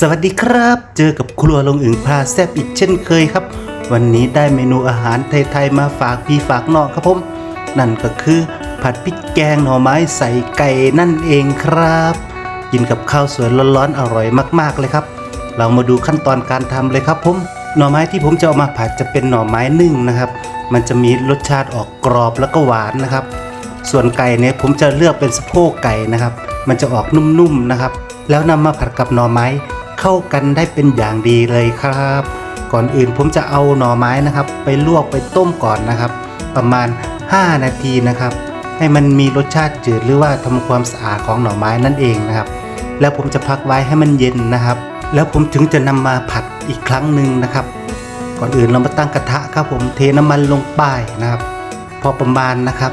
สวัสดีครับ เจอกับครัวลงอึ่งพาแซบอีกเช่นเคยครับ วันนี้ได้เมนูอาหารไทยๆมาฝากพี่ฝากน้องครับผม นั่นก็คือผัดพริกแกงหน่อไม้ใส่ไก่นั่นเองครับ กินกับข้าวสวยร้อนๆอร่อยมากๆเลยครับ เรามาดูขั้นตอนการทำเลยครับผมหน่อไม้ที่ผมจะเอามาผัดจะเป็นหน่อไม้นึ่งนะครับ มันจะมีรสชาติออกกรอบแล้วก็หวานนะครับ ส่วนไก่เนี่ยผมจะเลือกเป็นสะโพกไก่นะครับ มันจะออกนุ่มๆนะครับ แล้วนำมาผัดกับหน่อไม้ เข้ากันได้เป็นอย่างดีเลยครับ ก่อนอื่นผมจะเอาหน่อไม้นะครับ ไปลวกไปต้มก่อนนะครับ ประมาณ 5 นาทีนะครับ ให้มันมีรสชาติจืดหรือว่าทำความสะอาดของหน่อไม้นั่นเองนะครับ แล้วผมจะพักไว้ให้มันเย็นนะครับ แล้วผมถึงจะนำมาผัดอีกครั้งหนึ่งนะครับ ก่อนอื่นเรามาตั้งกระทะครับผมเทน้ำมันลงไปนะครับ พอประมาณนะครับ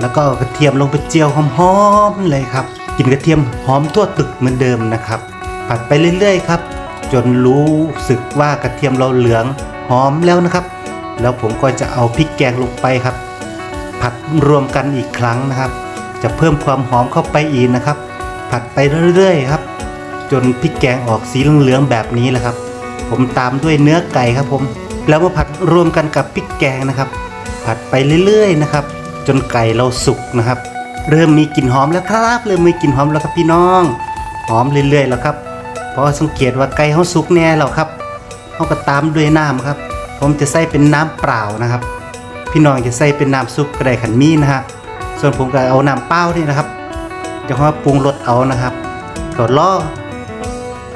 แล้วก็กระเทียมลงไปเจียวหอมๆเลยครับกินกระเทียมหอมทั่วตึกเหมือนเดิมนะครับ ผัดไปเรื่อยๆครับ จนรู้สึกว่ากระเทียมเราเหลืองหอมแล้วนะครับ แล้วผมก็จะเอาพริกแกงลงไปครับ ผัดรวมกันอีกครั้งนะครับ จะเพิ่มความหอมเข้าไปอีกนะครับ ผัดไปเรื่อยๆครับ จนพริกแกงออกสีเหลืองๆแบบนี้แหละครับ ผมตามด้วยเนื้อไก่ครับผม แล้วมาผัดรวมกันกับพริกแกงนะครับ ผัดไปเรื่อยๆนะครับ จนไก่เราสุกนะครับ เริ่มมีกลิ่นหอมแล้วครับ เริ่มมีกลิ่นหอมแล้วครับพี่น้อง หอมเรื่อยๆแล้วครับ พราะสังเกตว่าไก่เขาสุกแน่แล้วครับเขาก็ตามด้วยน้ำครับ ผมจะใส่เป็นน้ำเปล่านะครับ พี่น้องจะใส่เป็นน้ำซุปก็ได้ขันมีนะฮะส่วนผมก็เอาน้ำเปล่านี่นะครับจะมาปรุงรสเอานะครับก็ล่อ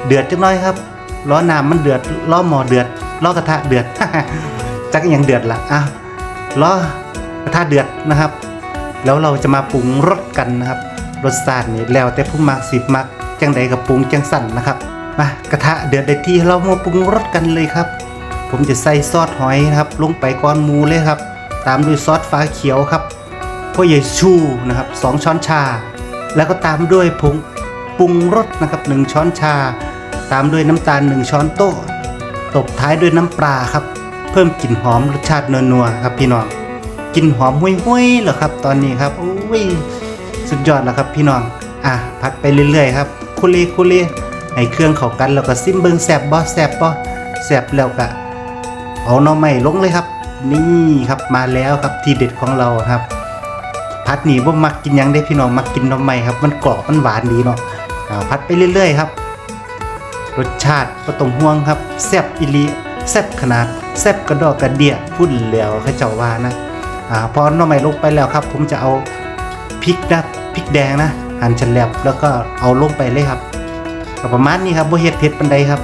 เดือดจังน้อยครับล้อน้ำมันเดือดล้อหม้อเดือดล้อกระทะเดือดจักอหยังเดือดละอะล้อกระทะเดือดนะครับ แล้วเราจะมาปรุงรสกันนะครับ รสชาตินี่แล้วแต่ผู้มักสิบมัก จังใดกับปรุงจังสั่นนะครับมากระทะเดือดได้ที่เรามาปรุงรสกันเลยครับ ผมจะใส่ซอสหอยนะครับลงไปก้อนหมูเลยครับ ตามด้วยซอสฟ้าเขียวครับพ่อใหญ่ชูนะครับสองช้อนชา แล้วก็ตามด้วยผงปรุงรสนะครับหนึ่งช้อนชา ตามด้วยน้ำตาลหนึ่งช้อนโต๊ะตบท้ายด้วยน้ำปลาครับ เพิ่มกลิ่นหอมรสชาตินัวๆครับพี่น้องกลิ่นหอมห้วยๆเหรอครับ ตอนนี้ครับโอ้ยสุดยอดแล้วครับพี่น้องอะผัดไปเรื่อยๆครับ คุเลคุเลให้เครื่องเข้ากันแล้วก็ซิมเบิงแซบบ่แซบบ่แซบแล้วก็เอาหน่อไม้ลงเลยครับ นี่ครับมาแล้วครับทีเด็ดของเราครับพัดหนีว่ามักกินยังได้พี่น้องมักกินหน่อไม้ครับ มันกรอบมันหวานดีเนาะพัดไปเรื่อยๆครับ รสชาติก็ต้องห่วงครับแซบอิลีแซบขนาดแซบกระดอกกระเดียพุ่นแล้วเขาเจ้าว่านะอ่าพอหน่อไม้ลงไปแล้วครับ ผมจะเอาพริกนะพริกแดงนะ หั่นฉลับแล้วก็เอาลงไปเลยครับประมาณนี้ครับบ่เฮ็ดเผ็ดปานใดครับ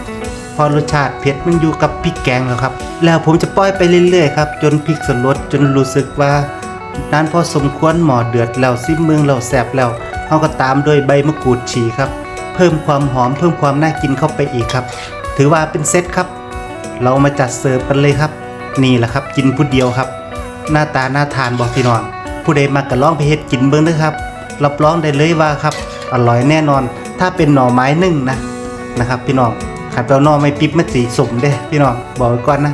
พอรสชาติเผ็ดมันอยู่กับพริกแกงแล้วครับ แล้วผมจะปล่อยไปเรื่อยๆครับจนพริกสลดจนรู้สึกว่านานพอสมควรหมอเดือดแล้วซิมเมืองเราแสบแล้วเขาก็ตามด้วยใบมะกรูดฉีครับ เพิ่มความหอมเพิ่มความน่ากินเข้าไปอีกครับ ถือว่าเป็นเซตครับ เรามาจัดเสิร์ฟกันเลยครับ นี่แหละครับกินผู้เดียวครับ หน้าตาน่าทานบอกพี่น้องผู้ใดมากระล่องไปเฮ็ดกินเบิ้งเด้อครับ รับรองได้เลยว่าครับอร่อยแน่นอน ถ้าเป็นหน่อไม้นึ่งนะนะครับ พี่น้องขัดเปลหน่อไม่ปิ๊บมันสีสมเด้พี่น้องบอกไว้ก่อนนะ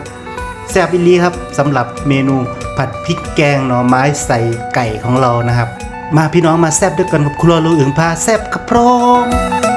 แซ่บอีลีครับสำหรับเมนูผัดพริกแกงหน่อไม้ใส่ไก่ของเรานะครับ มาพี่น้องมาแซ่บด้วยกันกับครัวลูอึ่งพาแซ่บครับพร้อม